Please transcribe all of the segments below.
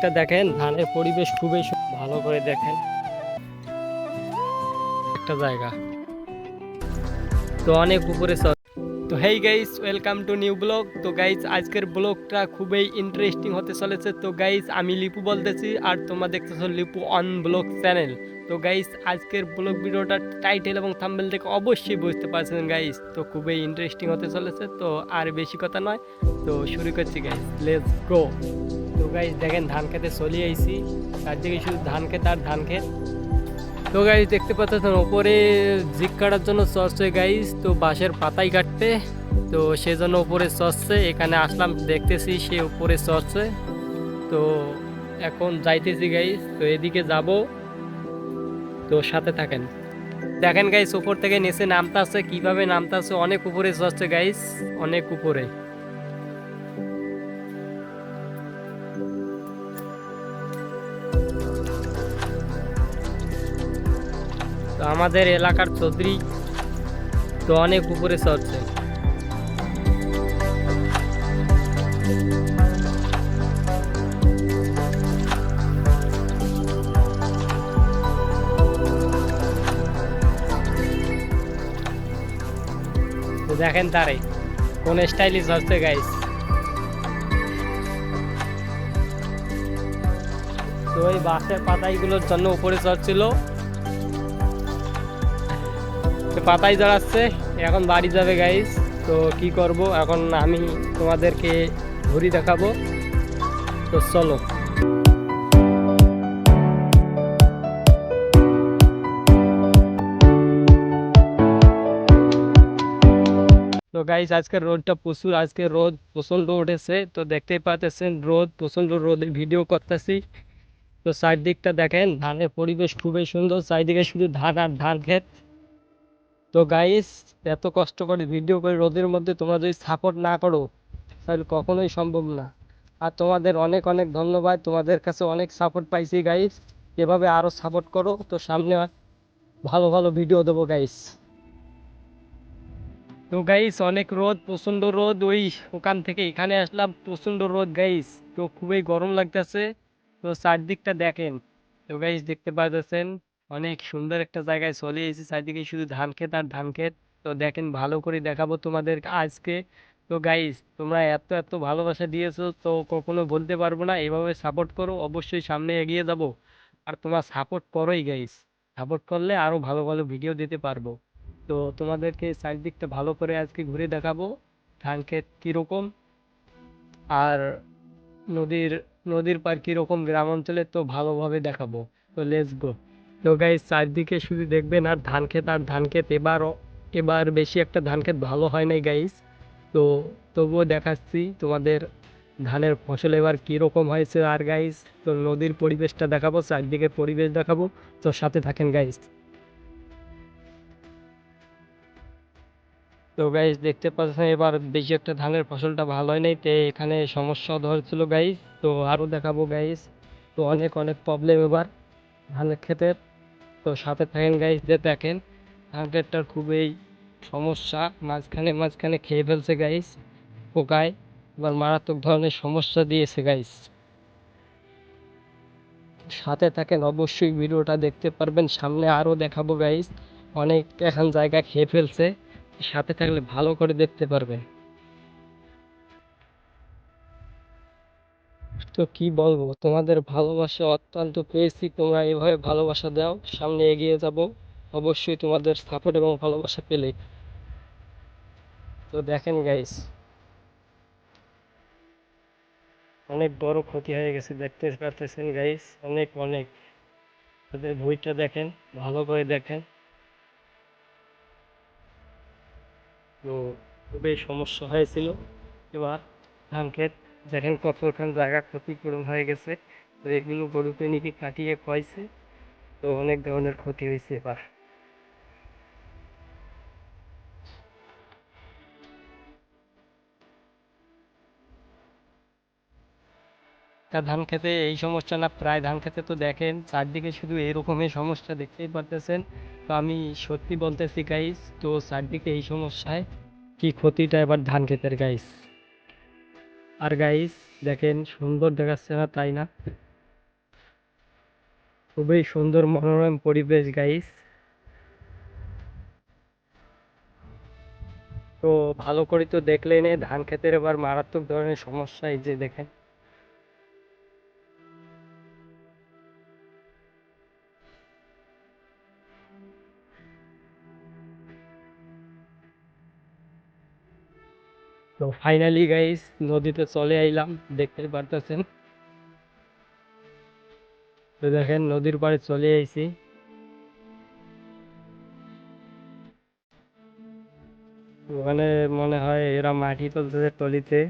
চারদিকটা দেখেন, ধানের পরিবেশ খুবই ভালো করে দেখেন। একটা জায়গা। তো অনেক উপরে চ- তো hey guys welcome to new blog তো গাইস আজকের ব্লগটা খুবই ইন্টারেস্টিং হতে চলেছে। তো গাইস আমি লিপু বলতেছি আর তোমরা দেখতেছো লিপু অন ব্লগ চ্যানেল তো গাইস আজকের ব্লগ ভিডিওটা টাইটেল এবং থাম্বেল থেকে অবশ্যই বুঝতে পারছেন গাইস তো খুবই ইন্টারেস্টিং হতে চলেছে, তো আর বেশি কথা নয়। তো শুরু করছি গাইস লেটস গো তো গাইস দেখেন ধান খেতে চলে আইছি। চারদিকে শুধু ধান খেত আর ধান খেত তো গাইজ দেখতে পাচ্ছেন ওপরে জিক কাটার জন্য চড়ছে গাইজ তো বাঁশের পাতাই কাটতে। তো সেজন্য উপরে চড়ছে, এখানে আসলাম, দেখতেছি সে উপরে চড়ছে। তো এখন যাইতেছি গাইস তো এদিকে যাব। তো সাথে থাকেন। দেখেন গাইস উপর থেকে নিচে নামতে আছে কীভাবে নামতে আছে অনেক উপরে চড়ছে গাইস অনেক উপরে। তো আমাদের এলাকার চৌধুরী তো অনেক উপরে চড়ছে। দেখেন তারে, কোন স্টাইলিশ হচ্ছে গাইস তো ওই বাসের পাতাইগুলোর জন্য উপরে চড়ছিল। তো পাতাই জড়াচ্ছে, এখন বাড়ি যাবে গাইস তো কি করব? এখন আমি তোমাদেরকে ঘুরি দেখাবো। তো চলো। তো গাইস আজকের রোদটা প্রচুর, আজকে রোদ প্রচণ্ড উঠেছে। তো দেখতেই পাচ্ছেন, রোদ, প্রচণ্ড রোদে ভিডিও করতেছি। তো চারদিকটা দেখেন, ধানের পরিবেশ খুবই সুন্দর, চারিদিকে শুধু ধান আর ধান ক্ষেত। তো গাইস এত কষ্ট করে ভিডিও করে রোদের মধ্যে তোমরা যদি সাপোর্ট না করো, তাহলে কখনোই সম্ভব না। আর তোমাদের অনেক অনেক ধন্যবাদ, তোমাদের কাছে অনেক সাপোর্ট পাইছি গাইস এভাবে আরও সাপোর্ট করো, তো সামনে ভালো ভালো ভিডিও দেবো গাইস তো গাইস অনেক রোদ, প্রচণ্ড রোদ, ওই ওখান থেকে এখানে আসলাম, প্রচণ্ড রোদ গাইস তো খুবই গরম লাগতেছে, তো চারদিকটা দেখেন। তো গাইস দেখতে পাচ্ছেন অনেক সুন্দর একটা জায়গায় চলে এসেছি। চারিদিকে শুধু ধান ক্ষেত আর ধান ক্ষেত। তো দেখেন, ভালো করে দেখাবো তোমাদের আজকে। তো গাইস তোমরা এত এত ভালোবাসা দিয়েছ, তো কখনো বলতে পারব না। এভাবে সাপোর্ট করো, অবশ্যই সামনে এগিয়ে যাব। আর তোমার সাপোর্ট করোই গাইস সাপোর্ট করলে আরও ভালো ভালো ভিডিও দিতে পারব। তো তোমাদেরকে চারিদিকটা ভালো করে আজকে ঘুরে দেখাবো, ধান ক্ষেত কীরকম আর নদীর নদীর পার কীরকম গ্রাম অঞ্চলে তো ভালোভাবে দেখাবো। তো লেটস গো তো গাইস চারদিকে শুধু দেখবেন আর ধান ক্ষেত আর ধান ক্ষেত এবারও এবার বেশি একটা ধান ক্ষেত ভালো হয় নাই গাইস তো তবুও দেখাচ্ছি তোমাদের ধানের ফসল এবার কীরকম হয়েছে আর গাইস তো নদীর পরিবেশটা দেখাবো চারদিকে পরিবেশ দেখাবো। তো সাথে থাকেন গাইস তো গাইস দেখতে পাচ্ছেন এবার বেশি একটা ধানের ফসলটা ভালো হয় নাই, তো এখানে সমস্যা ধরেছিল গাইস তো আরও দেখাবো গাইস তো অনেক অনেক প্রবলেম এবার ধানের ক্ষেতের। তো সাথে থাকেন গাইস যে দেখেন ক্ষেতটার খুবই সমস্যা, মাঝখানে মাঝখানে খেয়ে ফেলছে গাইস পোকায় এবার মারাত্মক ধরনের সমস্যা দিয়েছে গাইস সাথে থাকেন অবশ্যই ভিডিওটা দেখতে পারবেন, সামনে আরও দেখাবো গাইস অনেক এখন জায়গা খেয়ে ফেলছে, সাথে থাকলে ভালো করে দেখতে পারবেন। তো কি বলব? তোমাদের ভালোবাসা অত্যন্ত পেয়েছি। তোমরা এভাবে ভালোবাসা দাও, সামনে এগিয়ে যাব। অবশ্যই তোমাদের সাপোর্ট এবং ভালোবাসা পেলে। তো দেখেন গাইস অনেক বড় ক্ষতি হয়ে গেছে, দেখতে পাচ্ছেন গাইস অনেক অনেক। ওদের ভুঁইটা দেখেন, ভালো করে দেখেন। তো খুবই সমস্যা হয়েছিল এবার ধান ক্ষেত দেখেন কতখান জায়গা ক্ষতিপূরণ হয়ে গেছে, তো এগুলো গরুকে নিয়ে কাটিয়ে খাইছে তো অনেক ধরনের ক্ষতি হয়েছে এবার। তা ধান খেতে এই সমস্যা না, প্রায় ধান খেতে তো দেখেন, চারদিকে শুধু এরকমই সমস্যা দেখতেই পারতেছেন। তো আমি সত্যি বলতেছি গাইস তো চারদিকে এই সমস্যায় কি ক্ষতিটা এবার ধান ক্ষেতের গাইস আর গাইস দেখেন, সুন্দর দেখাচ্ছে না, তাই না? খুবই সুন্দর মনোরম পরিবেশ গাইস তো ভালো করে তো দেখলেন, ধান ক্ষেতের এবার মারাত্মক ধরনের সমস্যা, এই যে দেখেন। তো ফাইনালি গাইস নদীতে চলে আইলাম, দেখতে পারতেছেন। তো দেখেন, নদীর পাড়ে চলে আইছি। ওখানে মনে হয় এরা মাটি তুলতেছে টলিতে।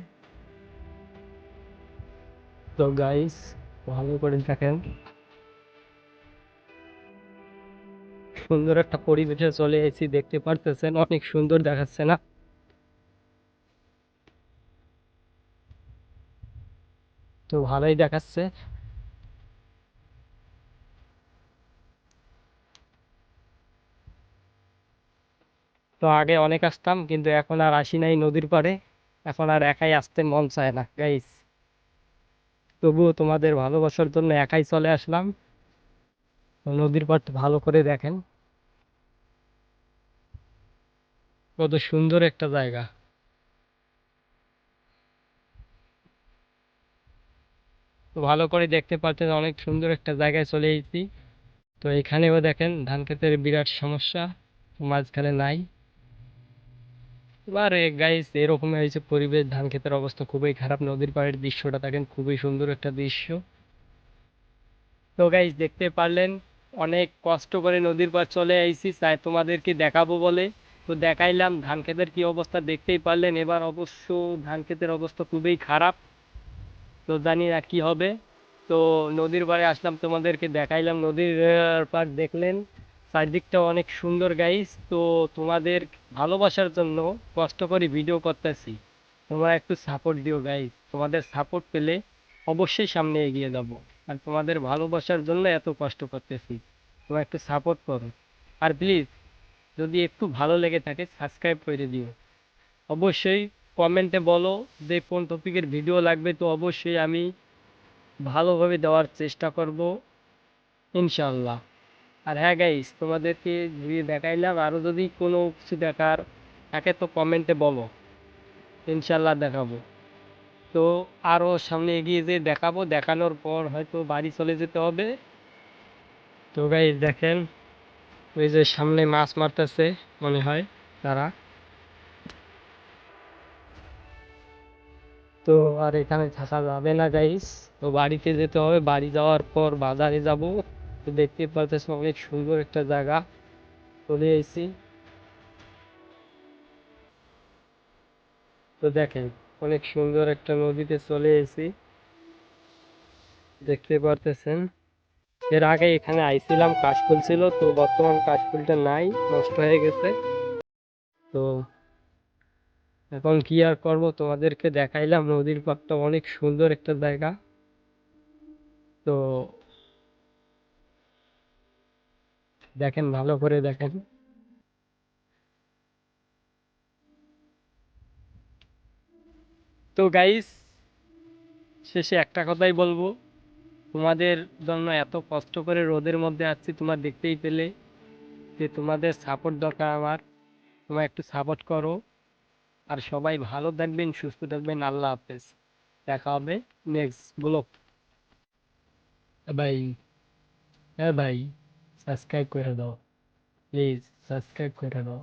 তো গাইস ভালো করে দেখেন। সুন্দর একটা পরিবেশে চলে এসেছি দেখতে পারতেছেন, অনেক সুন্দর দেখাচ্ছে না। তো ভালোই দেখাচ্ছে। তো আগে অনেক আসতাম, কিন্তু এখন আর আসি নাই নদীর পাড়ে। এখন আর একাই আসতে মন চায় না গাইস তবুও তোমাদের ভালোবাসার জন্য একাই চলে আসলাম। নদীর পাড়টা ভালো করে দেখেন। কত সুন্দর একটা জায়গা। তো ভালো করে দেখতে পাচ্ছেন অনেক সুন্দর একটা জায়গায় চলে এসেছি। তো এখানেও দেখেন ধান ক্ষেতের বিরাট সমস্যা, মাঝখানে নাই। এবার গাইস এরকম হয়েছে পরিবেশ। ধান ক্ষেতের অবস্থা খুবই খারাপ। নদীর পাড়ের দৃশ্যটা দেখেন, খুবই সুন্দর একটা দৃশ্য। তো গাইস দেখতে পারলেন, অনেক কষ্ট করে নদীর পাড় চলে আইছি। তাই তোমাদেরকে দেখাবো বলে। তো দেখাইলাম ধান ক্ষেতের কি অবস্থা, দেখতেই পারলেন। এবার অবশ্য ধান ক্ষেতের অবস্থা খুবই খারাপ। তো জানি না কি হবে। তো নদীর পাড়ে আসলাম, তোমাদেরকে দেখাইলাম। নদীর পাড় দেখলেন, চারদিকটা অনেক সুন্দর গাইস তো তোমাদের ভালোবাসার জন্য কষ্ট করে ভিডিও করতেছি। তোমরা একটু সাপোর্ট দিও গাইস তোমাদের সাপোর্ট পেলে অবশ্যই সামনে এগিয়ে যাব। আর তোমাদের ভালোবাসার জন্য এত কষ্ট করতেছি। তোমরা একটু সাপোর্ট করো। আর প্লিজ যদি একটু ভালো লেগে থাকে সাবস্ক্রাইব করে দিও। অবশ্যই কমেন্টে বলো যে কোন টপিকের ভিডিও লাগবে, তো অবশ্যই আমি ভালোভাবে দেওয়ার চেষ্টা করব ইনশাল্লাহ আর হ্যাঁ গাইস তোমাদেরকে যদি দেখাইলাম আরও যদি কোনো কিছু দেখার থাকে তো কমেন্টে বলো ইনশাল্লাহ দেখাবো। তো আরও সামনে এগিয়ে যেয়ে দেখাবো, দেখানোর পর হয়তো বাড়ি চলে যেতে হবে। তো গাইস দেখেন, ওই যে সামনে মাছ মারতেছে, মনে হয়, তারা। তো আর এখানে থাকা যাবে না গাইস তো বাড়িতে যেতে হবে। বাড়ি যাওয়ার পর বাজারে যাব। তো দেখতে পাচ্ছেন অনেক সুন্দর একটা জায়গা। চলে এসেছি। তো দেখেন, অনেক সুন্দর একটা নদীতে চলে এসেছি। দেখতে পারতেছেন। এর আগে এখানে আইছিলাম, কাশফুল ছিল। তো বর্তমান কাশফুলটা নাই, নষ্ট হয়ে গেছে। তো এখন কি আর করব? তোমাদেরকে দেখাইলাম নদীর পাড়টা অনেক সুন্দর একটা জায়গা। তো দেখেন, ভালো করে দেখেন। তো গাইস শেষে একটা কথাই বলব। তোমাদের জন্য এত কষ্ট করে রোদের মধ্যে আসছি তোমার দেখতেই পেলে যে তোমাদের সাপোর্ট দরকার আমার। তোমরা একটু সাপোর্ট করো। আর সবাই ভালো থাকবেন, সুস্থ থাকবেন। আল্লাহ হাফেজ। দেখা হবে নেক্সট ব্লগ ভাই হ্যাঁ ভাই সাবস্ক্রাইব করে দাও। প্লিজ সাবস্ক্রাইব করে দাও।